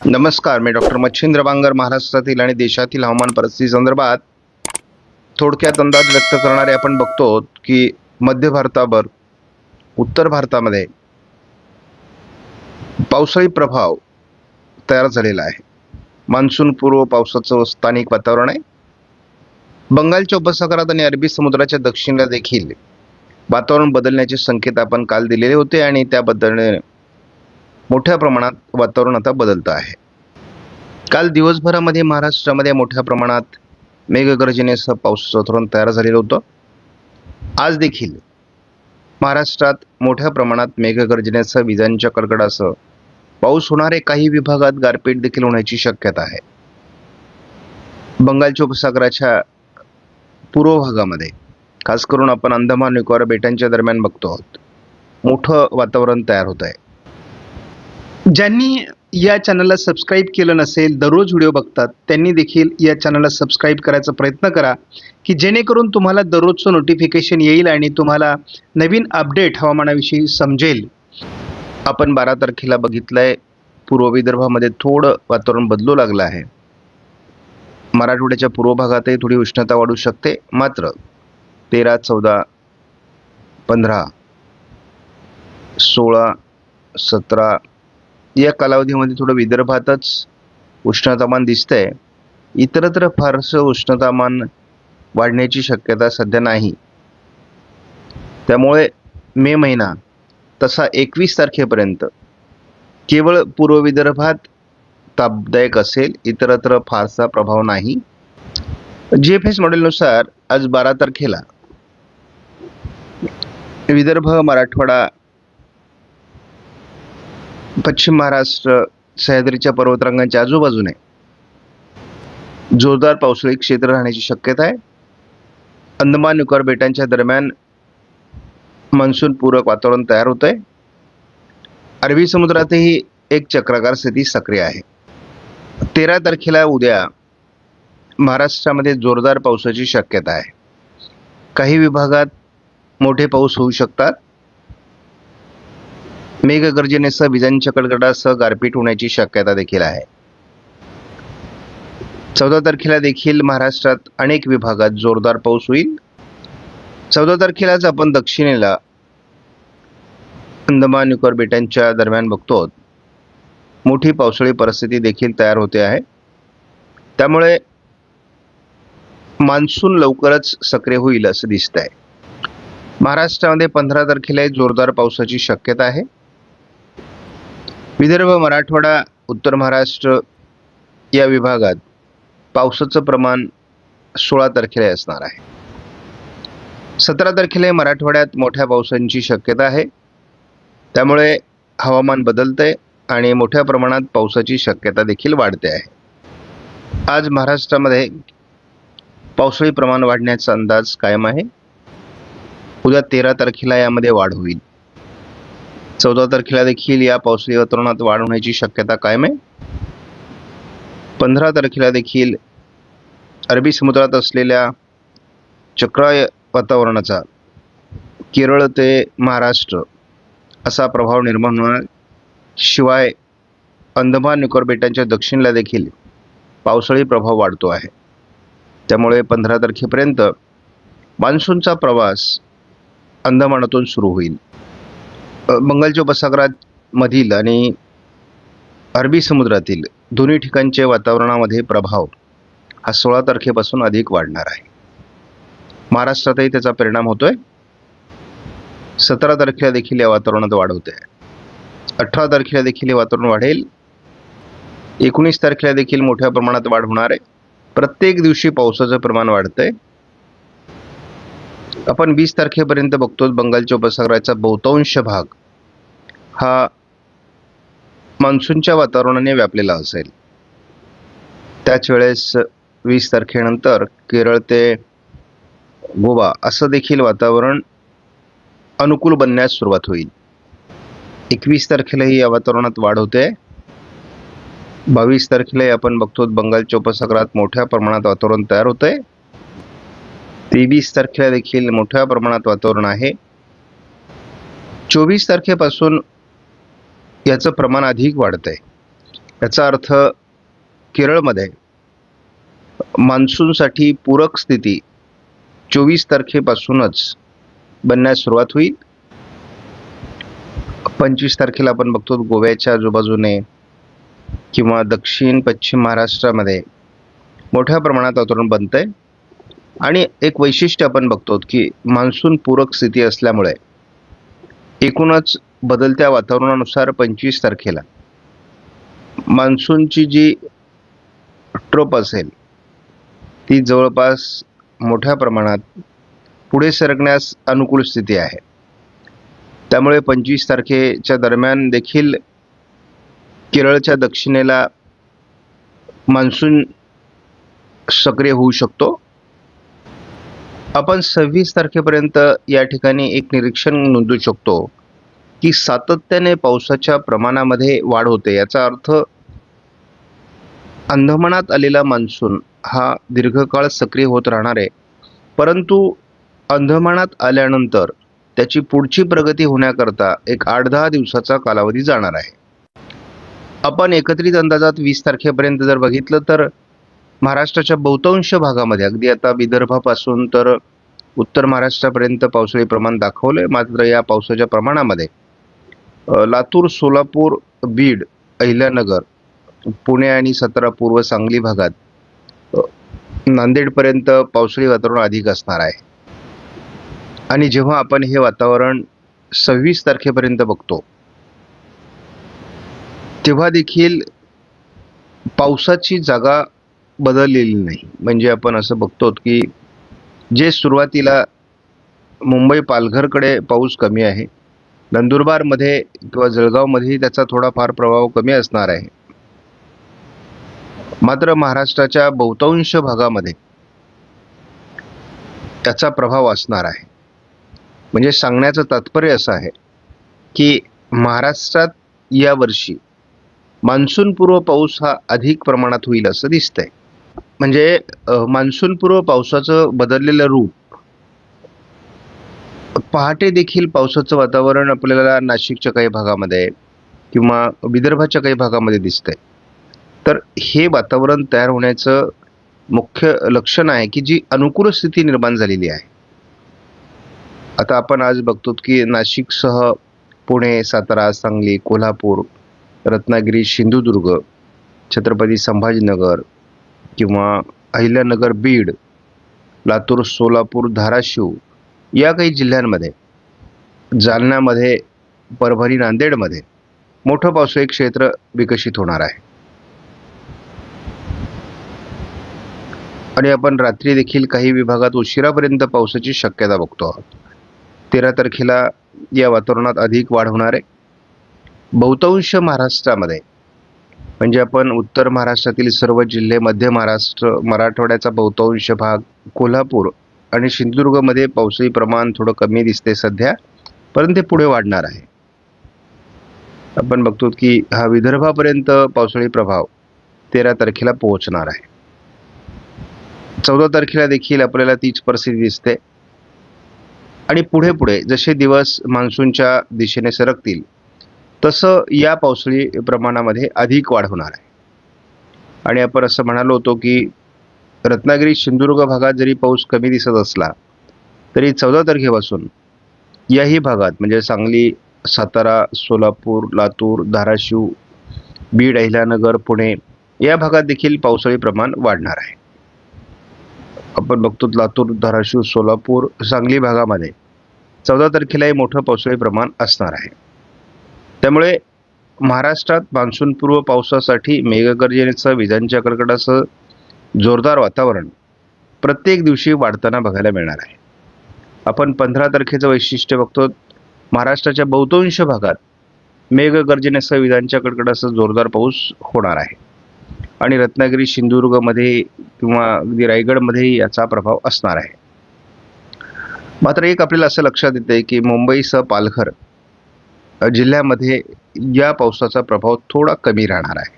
नमस्कार मी डॉक्टर मच्छिंद्र बांगर महाराष्ट्रातील आणि देशातील हवामान परिस्थिती संदर्भात थोडक्यात अंदाज व्यक्त करणारे आपण बघतो की मध्य भारतावर उत्तर भारतामध्ये पावसाळी प्रभाव तयार झालेला आहे. मान्सून पूर्व पावसाचं स्थानिक वातावरण आहे. बंगालच्या उपसागरात आणि अरबी समुद्राच्या दक्षिणेला देखील वातावरण बदलण्याचे संकेत आपण काल दिलेले होते आणि त्याबद्दल मोठ्या प्रमाणात वातावरण आता बदलतं आहे. काल दिवसभरामध्ये महाराष्ट्रामध्ये मोठ्या प्रमाणात मेघगर्जनेसह पावसाचं वातावरण तयार झालेलं होतं. आज देखील महाराष्ट्रात मोठ्या प्रमाणात मेघगर्जनेसह विजांच्या कडकडासह पाऊस होणारे काही विभागात गारपीट देखील होण्याची शक्यता आहे. बंगालच्या उपसागराच्या पूर्व भागामध्ये खास करून आपण अंदमान निकोबार बेटांच्या दरम्यान बघतो आहोत मोठं वातावरण तयार होत आहे. ज्यांनी या चॅनलला सबस्क्राईब केलं नसेल दररोज व्हिडिओ बघतात त्यांनी देखील या चॅनलला सबस्क्राईब करायचा प्रयत्न करा की जेणेकरून तुम्हाला दररोजचं नोटिफिकेशन येईल आणि तुम्हाला नवीन अपडेट हवामानाविषयी समजेल. आपण बारा तारखेला बघितलं आहे पूर्व विदर्भामध्ये थोडं वातावरण बदलू लागलं आहे. मराठवाड्याच्या पूर्व भागातही थोडी उष्णता वाढू शकते मात्र तेरा चौदा पंधरा सोळा सतरा या कालावधीमध्ये थोडं विदर्भातच उष्णतामान दिसतंय. इतरत्र फारसं उष्णतामान वाढण्याची शक्यता सध्या नाही. त्यामुळे मे महिना तसा एकवीस तारखेपर्यंत केवळ पूर्व विदर्भात तापदायक असेल इतरत्र फारसा प्रभाव नाही. जी एफ एस मॉडेलनुसार आज बारा तारखेला विदर्भ मराठवाडा पश्चिम महाराष्ट्र सह्याद्रीच्या पर्वतरांगांच्या आजूबाजूने जोरदार पावसाळी क्षेत्र राहण्याची शक्यता आहे. अंदमान निकोबार बेटांच्या दरम्यान मान्सून पूरक वातावरण तयार होत आहे अरबी समुद्रातही एक चक्राकार स्थिती सक्रिय आहे. तेरा तारखेला उद्या महाराष्ट्रामध्ये जोरदार पावसाची शक्यता आहे. काही विभागात मोठे पाऊस होऊ शकतात. मेघगर्जनेसह विजांच्या कडकडासह गारपीट होण्याची शक्यता देखील आहे. चौदा तारखेला देखील महाराष्ट्रात अनेक विभागात जोरदार पाऊस होईल. चौदा तारखेलाच आपण दक्षिणेला अंदमान निकोबार बेटांच्या दरम्यान बघतो. मोठी पावसाळी परिस्थिती देखील तयार होते आहे. त्यामुळे मान्सून लवकरच सक्रिय होईल असं दिसत आहे महाराष्ट्रामध्ये पंधरा तारखेला जोरदार पावसाची शक्यता आहे. विदर्भ मराठवाडा उत्तर महाराष्ट्र या विभागात पावसाचं प्रमाण सोळा तारखेला असणार आहे. सतरा तारखेला मराठवाड्यात मोठ्या पावसांची शक्यता आहे. त्यामुळे हवामान बदलतंय आणि मोठ्या प्रमाणात पावसाची शक्यता देखील वाढते आहे. आज महाराष्ट्रामध्ये पावसाळी प्रमाण वाढण्याचा अंदाज कायम आहे. उद्या तेरा तारखेला यामध्ये वाढ होईल. चौदा तारखेला देखील या पावसाळी वातावरणात वाढ होण्याची शक्यता कायम आहे. पंधरा तारखेला देखील अरबी समुद्रात असलेल्या चक्राय वातावरणाचा केरळ ते महाराष्ट्र असा प्रभाव निर्माण होणार. शिवाय अंदमान निकोबार बेटांच्या दक्षिणला देखील पावसाळी प्रभाव वाढतो आहे. त्यामुळे पंधरा तारखेपर्यंत मान्सूनचा प्रवास अंदमानातून सुरू होईल. बंगालच्या उपसागरामधील आणि अरबी समुद्रातील दोन्ही ठिकाणचे वातावरणामध्ये प्रभाव हा सोळा तारखेपासून अधिक वाढणार आहे. महाराष्ट्रातही त्याचा परिणाम होतोय. सतरा तारखेला देखील या वातावरणात वाढ होते. अठरा तारखेला देखील हे वातावरण वाढेल. एकोणीस तारखेला देखील मोठ्या प्रमाणात वाढ होणार आहे. प्रत्येक दिवशी पावसाचं प्रमाण वाढतंय. आपण वीस तारखेपर्यंत बघतो बंगालच्या उपसागराचा बहुतांश भाग हा मान्सूनच्या वातावरणाने व्यापलेला असेल. त्याच वेळेस वीस तारखेनंतर केरळ ते गोवा असं देखील वातावरण अनुकूल बनण्यास सुरुवात होईल. एकवीस तारखेलाही या वातावरणात वाढ होते. बावीस तारखेलाही आपण बघतो बंगालच्या उपसागरात मोठ्या प्रमाणात वातावरण तयार होतंय. तेवीस तारखेला देखील मोठ्या प्रमाणात वातावरण आहे. चोवीस तारखेपासून याचं प्रमाण अधिक वाढतंय. याचा अर्थ केरळमध्ये मान्सूनसाठी पूरक स्थिती चोवीस तारखेपासूनच बनण्यास सुरुवात होईल. पंचवीस तारखेला आपण बघतो गोव्याच्या आजूबाजूने किंवा दक्षिण पश्चिम महाराष्ट्रामध्ये मोठ्या प्रमाणात वातावरण बनतंय. आणि एक वैशिष्ट्य आपण बघतो की मान्सून पूरक स्थिती असल्यामुळे एकूणच बदलत्या वातावरणानुसार पंचवीस तारखेला मान्सूनची जी ट्रोप असेल ती जवळपास मोठ्या प्रमाणात पुढे सरकण्यास अनुकूल स्थिती आहे. त्यामुळे पंचवीस तारखेच्या दरम्यान देखील केरळच्या दक्षिणेला मान्सून सक्रिय होऊ शकतो. आपण सव्वीस तारखेपर्यंत या ठिकाणी एक निरीक्षण नोंदवू शकतो की सातत्याने पावसाच्या प्रमाणामध्ये वाढ होते. याचा अर्थ अंदमानात आलेला मान्सून हा दीर्घकाळ सक्रिय होत राहणार आहे. परंतु अंदमानात आल्यानंतर त्याची पुढची प्रगती होण्याकरता एक आठ दहा दिवसाचा कालावधी जाणार आहे. आपण एकत्रित अंदाजात वीस तारखेपर्यंत जर बघितलं तर महाराष्ट्राच्या बहुतांश भागामध्ये अगदी आता विदर्भापासून तर उत्तर महाराष्ट्रापर्यंत पावसाळी प्रमाण दाखवलंय. मात्र या पावसाच्या प्रमाणामध्ये लातूर सोलापूर बीड अहिल्यानगर पुणे आणि सातारा पूर्व सांगली भागात नांदेडपर्यंत पावसाळी वातावरण अधिक असणार आहे. आणि जेव्हा आपण हे वातावरण सव्वीस तारखेपर्यंत बघतो तेव्हा देखील पावसाची जागा बदललेली नाही. म्हणजे आपण असं बघतो की जे सुरुवातीला मुंबई पालघरकडे पाऊस कमी आहे नंदुरबारमध्ये किंवा जळगावमध्येही त्याचा थोडाफार प्रभाव कमी असणार आहे. मात्र महाराष्ट्राच्या बहुतांश भागामध्ये त्याचा प्रभाव असणार आहे. म्हणजे सांगण्याचं तात्पर्य असं आहे की महाराष्ट्रात यावर्षी मान्सूनपूर्व पाऊस हा अधिक प्रमाणात होईल असं दिसतंय. म्हणजे मान्सूनपूर्व पावसाचं बदललेलं रूप पहाटे देखील पावसाचं वातावरण आपल्याला नाशिकच्या काही भागामध्ये किंवा विदर्भाच्या काही भागामध्ये दिसतंय. तर हे वातावरण तयार होण्याचं मुख्य लक्षण आहे की जी अनुकूल स्थिती निर्माण झालेली आहे. आता आपण आज बघतो की नाशिकसह पुणे सातारा सांगली कोल्हापूर रत्नागिरी सिंधुदुर्ग छत्रपती संभाजीनगर किंवा अहिल्यानगर बीड लातूर सोलापूर धाराशिव या काही जिल्ह्यांमध्ये जालन्यामध्ये परभणी नांदेडमध्ये मोठं पावसाळी क्षेत्र विकसित होणार आहे. आणि आपण रात्री देखील काही विभागात उशिरापर्यंत पावसाची शक्यता बघतो आहोत. तेरा तारखेला या वातावरणात अधिक वाढ होणार आहे. बहुतांश महाराष्ट्रामध्ये म्हणजे आपण उत्तर महाराष्ट्रातील सर्व जिल्हे मध्य महाराष्ट्र मराठवाड्याचा बहुतांश भाग कोल्हापूर आणि सिंधुदुर्गमध्ये पावसाळी प्रमाण थोडं कमी दिसते सध्या परंतु ते पुढे वाढणार आहे. आपण बघतो की हा विदर्भापर्यंत पावसाळी प्रभाव तेरा तारखेला पोहोचणार आहे. चौदा तारखेला देखील आपल्याला तीच परिस्थिती दिसते. आणि पुढे पुढे जसे दिवस मान्सूनच्या दिशेने सरकतील तसं या पावसाळी प्रमाणामध्ये अधिक वाढ होणार आहे. आणि आपण असं म्हणालो होतो की रत्नागिरी सिंधुदुर्ग भागात जरी पाऊस कमी दिसत असला तरी चौदा तारखेपासून याही भागात म्हणजे सांगली सातारा सोलापूर लातूर धाराशिव बीड अहिल्यानगर पुणे या भागात देखील पावसाळी प्रमाण वाढणार आहे. आपण बघतो लातूर धाराशिव सोलापूर सांगली भागामध्ये चौदा तारखेलाही मोठं पावसाळी प्रमाण असणार आहे. त्यामुळे महाराष्ट्रात मान्सूनपूर्व पावसासाठी मेघगर्जनेचं विजांच्या कडकडाचं जोरदार वातावरण प्रत्येक दिवशी वाढताना बघायला मिळणार आहे. आपण पंधरा तारखेचं वैशिष्ट्य बघतो. महाराष्ट्राच्या बहुतांश भागात मेघगर्जनेसह विजांच्या कडकडाचं जोरदार पाऊस होणार आहे. आणि रत्नागिरी सिंधुदुर्गमध्ये किंवा अगदी रायगडमध्येही याचा प्रभाव असणार आहे. मात्र एक आपल्याला असं लक्षात येते की मुंबईसह पालघर जिल्ह्यामध्ये या पावसाचा प्रभाव थोडा कमी राहणार आहे.